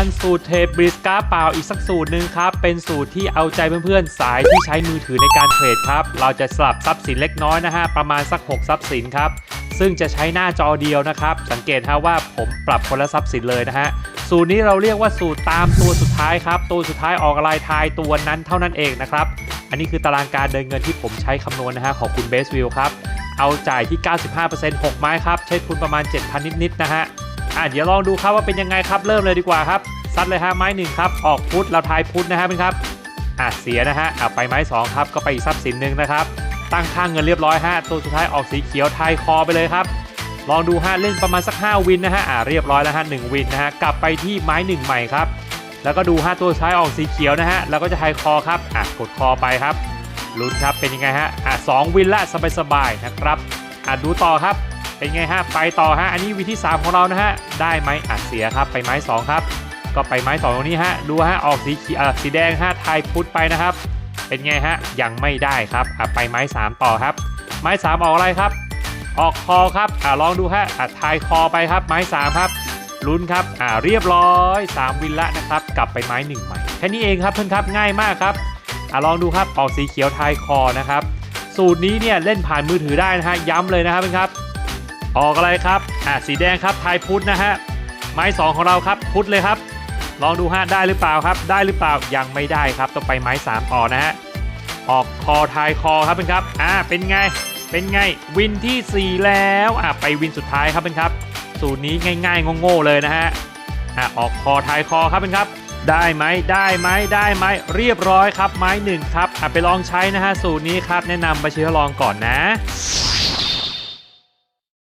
ฟันสูตรเทปบริสกาเปล่าอีกสักสูตรหนึ่งครับ เป็นสูตรที่เอาใจเพื่อนๆ สายที่ใช้มือถือในการเทรดครับ เราจะสลับทรัพย์สินเล็กน้อยนะฮะ ประมาณสัก 6 ทรัพย์สินครับ ซึ่งจะใช้หน้าจอเดียวนะครับ สังเกตฮะว่าผมปรับคนละทรัพย์สินเลยนะฮะ สูตรนี้เราเรียกว่าสูตรตามตัวสุดท้ายครับ ตัวสุดท้ายออกอะไรทายตัวนั้นเท่านั้นเองนะครับ อันนี้คือตารางการเดินเงินที่ผมใช้คำนวณนะฮะของคุณเบสวิวครับ เอาจ่ายที่ 95% 6 ไม้ครับใช้ทุนประมาณ 7,000 นิดๆนะฮะ อะเดี๋ยวลองดูครับว่าเป็นยังไงครับเริ่มเลยดีกว่าครับซัดเลยฮะไม้หนึ่งครับออกพุทธเราทายพุทธนะฮะเป็นครับอะเสียนะฮะอะไปไม้สองครับก็ไปอีกทรัพย์สินหนึ่งนะครับตั้งค่างเงินเรียบร้อยฮะตัวสุดท้ายออกสีเขียวทายคอไปเลยครับลองดูฮะเล่นประมาณสัก 5 วินนะฮะอะเรียบร้อยแล้วฮะหนึ่งวินนะฮะกลับไปที่ไม้หนึ่งใหม่ครับ แล้วก็ดูฮะตัวท้ายออกสีเขียวนะฮะแล้วก็จะทายคอครับอะกดคอไปครับลุ้นครับเป็นยังไงฮะอะสองวินละสบายๆนะครับอะดูต่อครับ เป็นไงฮะไปต่อฮะอันนี้วิธี3ของเรานะฮะได้ไหมอะเสียครับไปไม้ 2 ครับ ก็ไปไม้ 2 ตรงนี้ฮะดูฮะออกสีเขียวอะสีแดงฮะทายพุทธไปนะครับ เป็นไงฮะยังไม่ได้ครับอะไปไม้ 3 ต่อครับ ไม้ 3 ออกอะไรครับ ออกคอครับอะลองดูฮะอะทายคอไปครับไม้ 3 ครับลุ้นครับอ่าเรียบร้อย 3 วินละนะครับ กลับไปไม้1ใหม่แค่นี้เองครับเพื่อนครับง่ายมากครับอะลองดูครับออกสีเขียวทายคอนะครับ สูตรนี้เนี่ยเล่นผ่านมือถือได้นะฮะย้ำเลยนะครับเพื่อนครับ ออกอะไรครับอะสีแดงครับทายพุทธนะฮะไม้2ของเราครับพุทธเลยครับ ลองดูฮะได้หรือเปล่าครับ ได้หรือเปล่ายังไม่ได้ครับต้องไปไม้3ออนะฮะออกคอทายคอครับเป็นครับอ่าเป็นไงเป็นไงวินทีสี่ 4 แล้วอะไปวินสุดท้ายครับเป็นครับ สูตรนี้ง่ายๆโง่ๆเลยนะฮะอะออกคอทายคอครับเป็นครับได้ไหมได้ไหมได้ไหมเรียบร้อยครับไม้หนึ่งครับอะไปลองใช้นะฮะสูตรนี้ครับแนะนำไปใช้ทดลองก่อนนะ